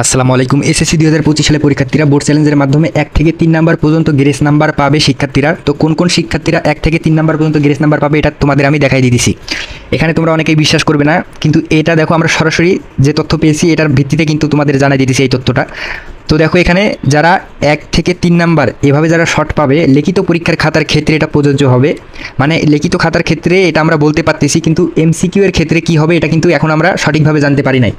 আসসালামু আলাইকুম, এসএসসি দুই হাজার পঁচিশ সালে পরীক্ষার্থীরা বোর্ড চ্যালেঞ্জের মাধ্যমে এক থেকে তিন নাম্বার পর্যন্ত গ্রেস নাম্বার পাবে শিক্ষার্থীরা। তো কোন কোন শিক্ষার্থীরা এক থেকে তিন নাম্বার পর্যন্ত গ্রেস নাম্বার পাবে এটা তোমাদের আমি দেখাই দিয়েছি এখানে তোমরা অনেকেই বিশ্বাস করবে না, কিন্তু এটা দেখো আমরা সরাসরি যে তথ্য পেয়েছি এটার ভিত্তিতে কিন্তু তোমাদের জানাই দিতেছি এই তথ্যটা। তো দেখো এখানে যারা এক থেকে তিন নাম্বার, এভাবে যারা শর্ট পাবে, লিখিত পরীক্ষার খাতার ক্ষেত্রে এটা প্রযোজ্য হবে। মানে লিখিত খাতার ক্ষেত্রে এটা আমরা বলতে পারতেছি, কিন্তু এমসিকিউ এর ক্ষেত্রে কি হবে এটা কিন্তু এখন আমরা সঠিকভাবে জানতে পারি নাই।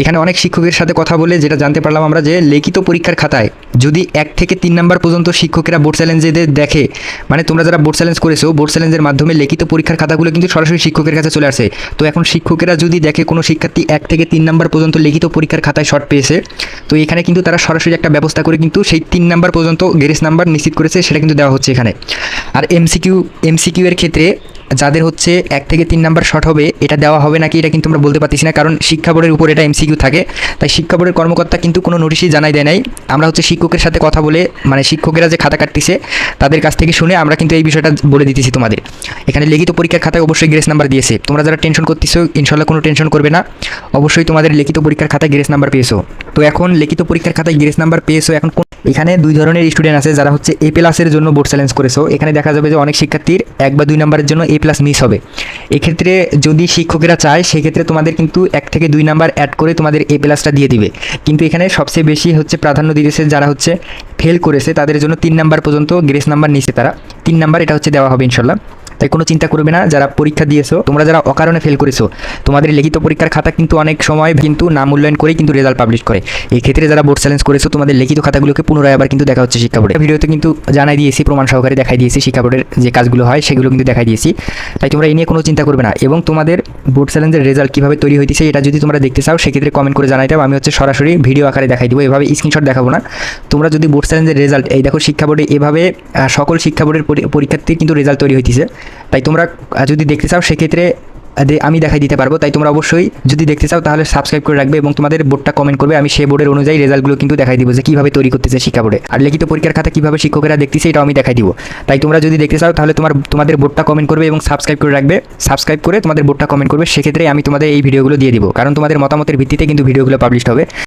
এখানে অনেক শিক্ষকের সাথে কথা বলে যেটা জানতে পারলাম আমরা যে লিখিত পরীক্ষার খাতায় যদি এক থেকে তিন নাম্বার পর্যন্ত শিক্ষকেরা বোর্ড চ্যালেঞ্জেদের দেখে মানে তোমরা যারা বোর্ড চ্যালেঞ্জ করেছ বোর্ড চ্যালেঞ্জের মাধ্যমে লিখিত পরীক্ষার খাতাগুলো কিন্তু সরাসরি শিক্ষকের কাছে চলে আসে। তো এখন শিক্ষকেরা যদি দেখে কোনো শিক্ষার্থী এক থেকে তিন নাম্বার পর্যন্ত লিখিত পরীক্ষার খাতায় শর্ট পেয়েছে তো এখানে কিন্তু তারা সরাসরি একটা ব্যবস্থা করে কিন্তু সেই তিন নাম্বার পর্যন্ত গ্যারেজ নাম্বার নিশ্চিত করেছে, সেটা কিন্তু দেওয়া হচ্ছে এখানে। আর এমসিকিউ এমসিকিউ এর ক্ষেত্রে যাদের হচ্ছে এক থেকে তিন নাম্বার শর্ট হবে, এটা দেওয়া হবে নাকি এটা কিন্তু আমরা বলতে পারতেছি না, কারণ শিক্ষা বোর্ডের উপর এটা এমসিকিউ থাকে। তাই শিক্ষা বোর্ডের কর্মকর্তা কিন্তু কোনো নোটিশই জানাই দেয় নাই। আমরা হচ্ছে শিক্ষকের সাথে কথা বলে মানে শিক্ষকেরা যে খাতা কাটতেছে, তাদের কাছ থেকে শুনে আমরা কিন্তু এই বিষয়টা বলে দিতেছি তোমাদের। এখানে লিখিত পরীক্ষার খাতায় অবশ্যই গ্রেস নাম্বার দিয়েছে। তোমরা যারা টেনশন করতেছো ইনশাল্লাহ কোনো টেনশন করবে না। অবশ্যই তোমাদের লিখিত পরীক্ষার খাতায় গ্রেস নাম্বার পেয়েছ। তো এখন লিখিত পরীক্ষার খাতায় গ্রেস নাম্বার পেয়েছ, এখন এখানে দুই ধরনের স্টুডেন্ট আছে, যারা হচ্ছে এ প্লাসের জন্য বোর্ড চ্যালেঞ্জ করেছ। এখানে দেখা যাবে যে অনেক শিক্ষার্থীর এক বা দুই নাম্বারের জন্য এ প্লাস মিস হবে। এক্ষেত্রে যদি শিক্ষকেরা চায়, সেক্ষেত্রে তোমাদের কিন্তু এক থেকে দুই নাম্বার অ্যাড করে তোমাদের এ প্লাসটা দিয়ে দিবে। কিন্তু এখানে সবচেয়ে বেশি হচ্ছে প্রাধান্য দিয়েছে যারা হচ্ছে ফেল করেছে, তাদের জন্য তিন নাম্বার পর্যন্ত গ্রেস নাম্বার নিচ্ছে তারা। তিন নাম্বার এটা হচ্ছে দেওয়া হবে ইনশাল্লাহ। তাই কোনো চিন্তা করবে না, যারা পরীক্ষা দিয়েছ, তোমরা যারা অকারণে ফেল করেছ, তোমাদের লিখিত পরীক্ষার খাতা কিন্তু অনেক সময় কিন্তু নাম মূল্যায়ন করেই কিন্তু রেজাল্ট পাবলিশ করে। এই ক্ষেত্রে যারা বোর্ড চ্যালেঞ্জ করেছ, তোমাদের লিখিত খাতাগুলোকে পুনরায় আবার কিন্তু দেখা হচ্ছে শিক্ষা বোর্ডে। ভিডিওতে কিন্তু জানাই দিয়েছি, প্রমাণ সহকারে দেখাই দিয়েছি শিক্ষা বোর্ডের যে কাজগুলো হয়, সেগুলো কিন্তু দেখাই দিয়েছি। তাই তোমরা এই নিয়ে কোনো চিন্তা করবে না এবং তোমাদের বোর্ড চ্যালেঞ্জের রেজাল্ট কীভাবে তৈরি হইতেছে, এটা যদি তোমরা দেখতে চাও, সেক্ষেত্রে কমেন্ট করে জানাই দাও, আমি হচ্ছে সরাসরি ভিডিও আকারে দেখাই দিব, এভাবে স্ক্রিনশট দেখাবো না। তোমরা যদি বোর্ড চ্যালেঞ্জের রেজাল্ট এই দেখো শিক্ষা বোর্ডে এভাবে সকল শিক্ষা বোর্ডের পরি- পরীক্ষার্থীর কিন্তু রেজাল্ট তৈরি হইতেছে। তাই তোমরা যদি দেখতে চাও, সেক্ষেত্রে আমি দেখাই দিতে পারব। তাই তোমরা অবশ্যই যদি দেখতে চাও, তাহলে সাবস্ক্রাইব করে রাখবে এবং তোমাদের বোর্ডটা কমেন্ট করবে। আমি সেই বোর্ডের অনুযায়ী রেজাল্টগুলো কিন্তু দেখাই দিব যে কীভাবে তৈরি করতেছে শিক্ষা বোর্ডে। আর লিখিত পরীক্ষার খাতা কীভাবে শিক্ষকেরা দেখতেছে, এটাও আমি দেখাই দিব। তাই তোমরা যদি দেখতে চাও, তাহলে তোমার, তোমাদের বোর্ডটা কমেন্ট করবে এবং সাবস্ক্রাইব করে রাখবে। সাবস্ক্রাইব করে তোমাদের বোর্ডটা কমেন্ট করবে। সেক্ষেত্রে আমি তোমাদের এই ভিডিওগুলো দিয়ে দিব। কারণ তোমাদের মতামতের ভিত্তিতে কিন্তু ভিডিওগুলো পাবলিশ হবে।